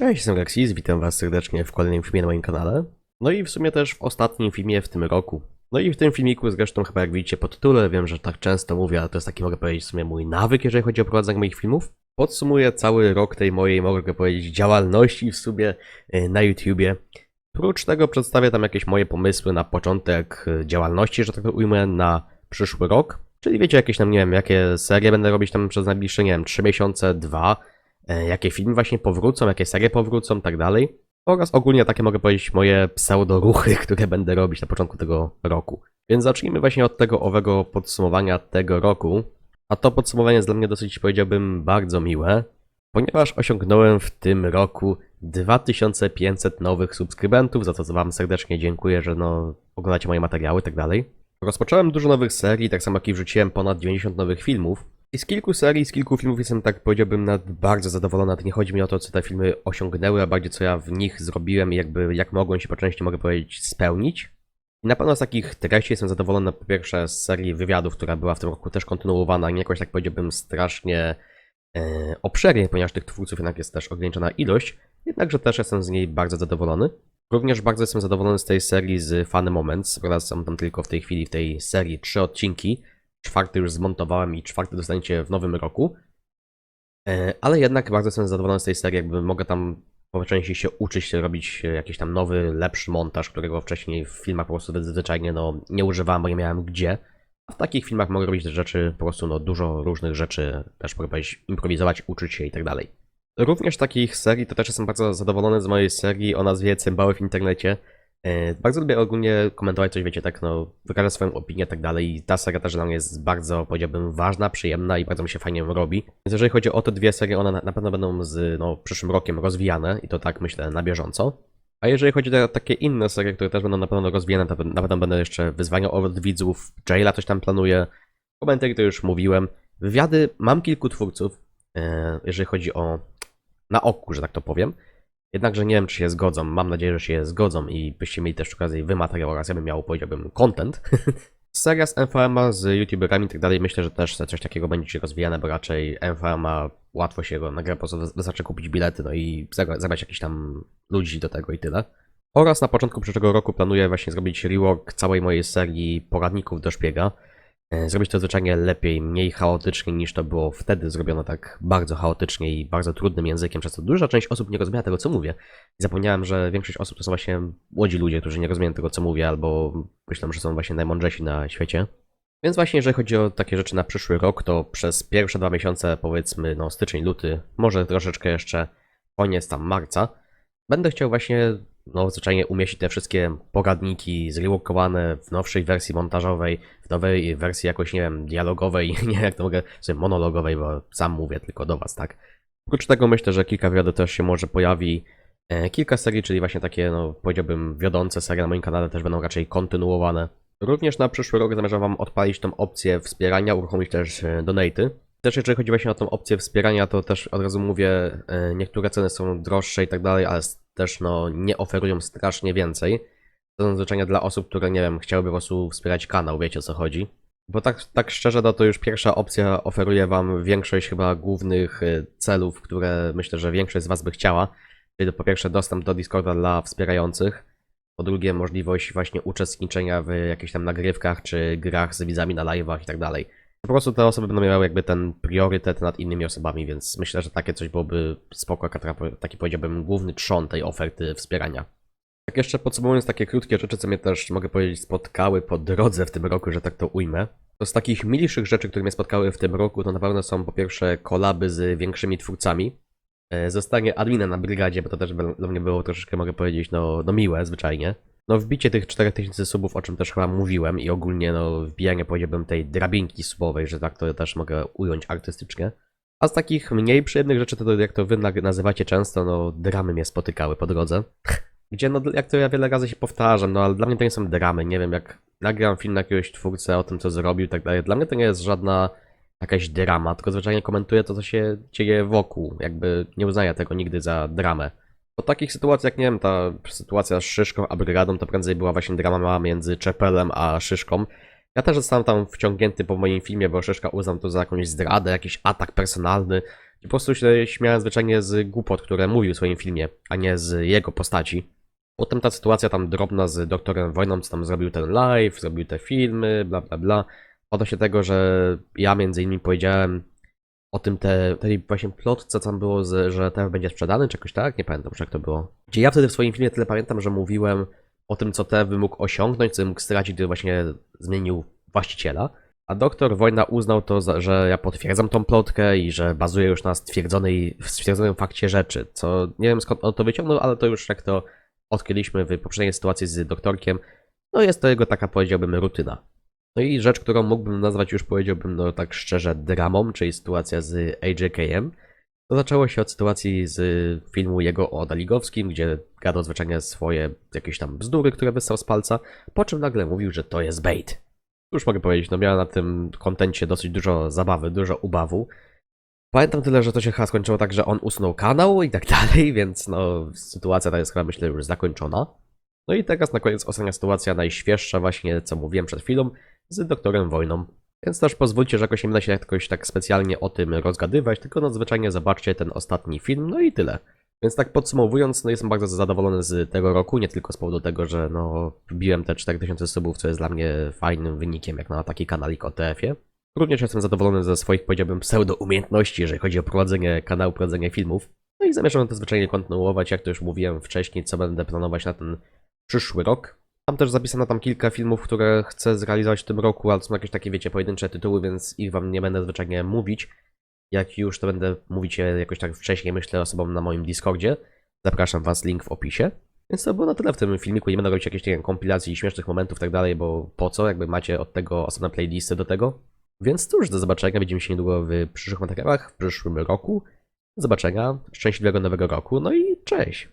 Cześć, jestem Rexis, witam was serdecznie w kolejnym filmie na moim kanale. No i w sumie też w ostatnim filmie w tym roku. No i w tym filmiku zresztą chyba jak widzicie po tytule, wiem, że tak często mówię, ale to jest taki mogę powiedzieć w sumie mój nawyk, jeżeli chodzi o prowadzenie moich filmów. Podsumuję cały rok tej mojej, mogę powiedzieć, działalności w sumie e, na YouTubie. Prócz tego przedstawię tam jakieś moje pomysły na początek e, działalności, że tak to ujmę, na przyszły rok. Czyli wiecie, jakieś tam, nie wiem, jakie serie będę robić tam przez najbliższe, nie wiem, 3 miesiące, 2, e, jakie filmy właśnie powrócą, jakie serie powrócą, tak dalej. Oraz ogólnie takie mogę powiedzieć moje pseudoruchy, które będę robić na początku tego roku. Więc zacznijmy właśnie od tego owego podsumowania tego roku. A to podsumowanie jest dla mnie dosyć, powiedziałbym, bardzo miłe, ponieważ osiągnąłem w tym roku 2500 nowych subskrybentów, za co wam serdecznie dziękuję, że no oglądacie moje materiały i tak dalej. Rozpocząłem dużo nowych serii, tak samo jak i wrzuciłem ponad 90 nowych filmów. I z kilku serii, z kilku filmów jestem tak powiedziałbym bardzo zadowolony. Nie chodzi mi o to, co te filmy osiągnęły, a bardziej co ja w nich zrobiłem i jakby jak mogłem się po części, mogę powiedzieć, spełnić. Na pewno z takich treści jestem zadowolony po pierwsze z serii wywiadów, która była w tym roku też kontynuowana, nie jakoś tak powiedziałbym strasznie e, obszernie, ponieważ tych twórców jednak jest też ograniczona ilość, jednakże też jestem z niej bardzo zadowolony. Również bardzo jestem zadowolony z tej serii z Funny Moments, prawda są tam tylko w tej chwili w tej serii trzy odcinki, czwarty już zmontowałem i czwarty dostaniecie w nowym roku. E, Ale jednak bardzo jestem zadowolony z tej serii, jakby mogę tam po części się uczyć robić jakiś tam nowy, lepszy montaż, którego wcześniej w filmach po prostu zwyczajnie no, nie używałem, bo nie miałem gdzie. A w takich filmach mogę robić te rzeczy, po prostu no, dużo różnych rzeczy, też powiedzieć, improwizować, uczyć się i tak dalej. Również takich serii, to też jestem bardzo zadowolony z mojej serii o nazwie Cymbały w internecie. E, Bardzo lubię ogólnie komentować coś, wiecie, tak no, wyrażać swoją opinię i tak dalej. I ta seria też dla mnie jest bardzo, powiedziałbym, ważna, przyjemna i bardzo mi się fajnie robi. Więc jeżeli chodzi o te dwie serie, one na pewno będą z no, przyszłym rokiem rozwijane i to tak myślę na bieżąco. A jeżeli chodzi o takie inne serie, które też będą na pewno rozwijane, to na pewno będą jeszcze wyzwania od widzów, Jaila coś tam planuje, komentarze to już mówiłem. Wywiady mam kilku twórców, e, jeżeli chodzi o na oku, że tak to powiem. Jednakże nie wiem, czy się zgodzą. Mam nadzieję, że się zgodzą i byście mieli też okazję wy materiał oraz ja bym miał, powiedziałbym, content. Seria z MVM-a, z youtuberami i tak dalej, myślę, że też coś takiego będzie rozwijane, bo raczej MVM-a łatwo się go nagra, po prostu wy- wystarczy kupić bilety, no i zabrać jakichś tam ludzi do tego i tyle. Oraz na początku przyszłego roku planuję właśnie zrobić rework całej mojej serii poradników do szpiega. E, Zrobić to zwyczajnie lepiej, mniej chaotycznie niż to było wtedy zrobione tak bardzo chaotycznie i bardzo trudnym językiem, przez co duża część osób nie rozumiała tego, co mówię. I zapomniałem, że większość osób to są właśnie młodzi ludzie, którzy nie rozumieją tego, co mówię, albo myślą, że są właśnie najmądrzejsi na świecie. Więc właśnie jeżeli chodzi o takie rzeczy na przyszły rok, to przez pierwsze dwa miesiące, powiedzmy, no styczeń, luty, może troszeczkę jeszcze koniec tam marca, będę chciał właśnie, no zwyczajnie umieścić te wszystkie poradniki zreworkowane w nowszej wersji montażowej, w nowej wersji jakoś, nie wiem, dialogowej, nie jak to mogę, sobie monologowej, bo sam mówię tylko do was, tak? Oprócz tego myślę, że kilka wywiadów też się może pojawi. E, Kilka serii, czyli właśnie takie, no powiedziałbym, wiodące serie na moim kanale też będą raczej kontynuowane. Również na przyszły rok zamierzam Wam odpalić tą opcję wspierania, uruchomić też e, donaty. Też jeżeli chodzi właśnie o tą opcję wspierania, to też od razu mówię, e, niektóre ceny są droższe i tak dalej, ale też no nie oferują strasznie więcej. To są zwyczajnie dla osób, które nie wiem, chciałyby po prostu wspierać kanał, wiecie o co chodzi. Bo tak, tak szczerze, no to już pierwsza opcja oferuje Wam większość chyba głównych y, celów, które myślę, że większość z Was by chciała. Czyli po pierwsze dostęp do Discorda dla wspierających, po drugie możliwość właśnie uczestniczenia w jakichś tam nagrywkach czy grach z widzami na live'ach i tak dalej. Po prostu te osoby będą miały jakby ten priorytet nad innymi osobami, więc myślę, że takie coś byłoby spoko, taki powiedziałbym główny trzon tej oferty wspierania. Tak jeszcze podsumowując takie krótkie rzeczy, co mnie też, mogę powiedzieć, spotkały po drodze w tym roku, że tak to ujmę. To z takich milszych rzeczy, które mnie spotkały w tym roku, to na pewno są po pierwsze kolaby z większymi twórcami. E, Zostanie admina na brygadzie, bo to też dla mnie było troszeczkę, mogę powiedzieć, no, no miłe zwyczajnie. No wbicie tych 4000 subów, o czym też chyba mówiłem i ogólnie no wbijanie, powiedziałbym, tej drabinki subowej, że tak to też mogę ująć artystycznie. A z takich mniej przyjemnych rzeczy, to jak to wy nazywacie często, no dramy mnie spotykały po drodze. Gdzie, no, jak to ja wiele razy się powtarzam, no ale dla mnie to nie są dramy. Nie wiem, jak nagram film na jakiegoś twórcę o tym, co zrobił i tak dalej. Dla mnie to nie jest żadna jakaś drama, tylko zwyczajnie komentuję to, co się dzieje wokół. Jakby nie uznaję tego nigdy za dramę. Po takich sytuacjach, nie wiem, ta sytuacja z Szyszką a Brygadą to prędzej była właśnie drama między Czepelem a Szyszką. Ja też zostałem tam wciągnięty po moim filmie, bo Szyszka uznał to za jakąś zdradę, jakiś atak personalny. Po prostu się śmiałem zwyczajnie z głupot, które mówił w swoim filmie, a nie z jego postaci. Potem ta sytuacja tam drobna z doktorem Wojną, co tam zrobił ten live, zrobił te filmy, bla bla bla. Odnośnie tego, że ja między innymi powiedziałem o tym te, tej właśnie plotce, co tam było, z, że TF będzie sprzedany, czy jakoś tak, nie pamiętam już jak to było. Gdzie ja wtedy w swoim filmie tyle pamiętam, że mówiłem o tym, co TF mógł osiągnąć, co mógł stracić, gdy właśnie zmienił właściciela. A doktor Wojna uznał to, za- że ja potwierdzam tą plotkę i że bazuje już na stwierdzonej, stwierdzonym fakcie rzeczy, co nie wiem skąd on to wyciągnął, ale to już jak to odkryliśmy w poprzedniej sytuacji z doktorkiem, no jest to jego taka, powiedziałbym, rutyna. No i rzecz, którą mógłbym nazwać już, powiedziałbym, no tak szczerze, dramą, czyli sytuacja z AJKM, to zaczęło się od sytuacji z filmu jego o Daligowskim, gdzie gadał zwyczajnie swoje jakieś tam bzdury, które wysłał z palca, po czym nagle mówił, że to jest bait. Już mogę powiedzieć, no miałem na tym kontencie dosyć dużo zabawy, dużo ubawu. Pamiętam tyle, że to się chyba skończyło tak, że on usunął kanał i tak dalej, więc no sytuacja ta jest chyba myślę już zakończona. No i teraz na koniec ostatnia sytuacja, najświeższa właśnie, co mówiłem przed chwilą, z doktorem Wojną. Więc też pozwólcie, że jakoś nie będę się jakoś tak specjalnie o tym rozgadywać, tylko no zwyczajnie zobaczcie ten ostatni film, no i tyle. Więc tak podsumowując, no jestem bardzo zadowolony z tego roku, nie tylko z powodu tego, że no wbiłem te 4000 subów, co jest dla mnie fajnym wynikiem jak na taki kanalik o TF-ie. Również jestem zadowolony ze swoich, powiedziałbym, pseudo-umiejętności, jeżeli chodzi o prowadzenie kanału, prowadzenie filmów. No i zamierzam to zwyczajnie kontynuować, jak to już mówiłem wcześniej, co będę planować na ten przyszły rok. Mam też zapisane tam kilka filmów, które chcę zrealizować w tym roku, ale są jakieś takie, wiecie, pojedyncze tytuły, więc ich wam nie będę zwyczajnie mówić. Jak już, to będę mówić jakoś tak wcześniej, myślę, osobom na moim Discordzie. Zapraszam was, link w opisie. Więc to było na tyle w tym filmiku. Nie będę robić jakichś nie wiem, kompilacji śmiesznych momentów i tak dalej, bo po co? Jakby macie od tego osobne playlisty do tego. Więc cóż, do zobaczenia. Widzimy się niedługo w przyszłych materiałach, w przyszłym roku. Do zobaczenia. Szczęśliwego nowego roku. No i cześć.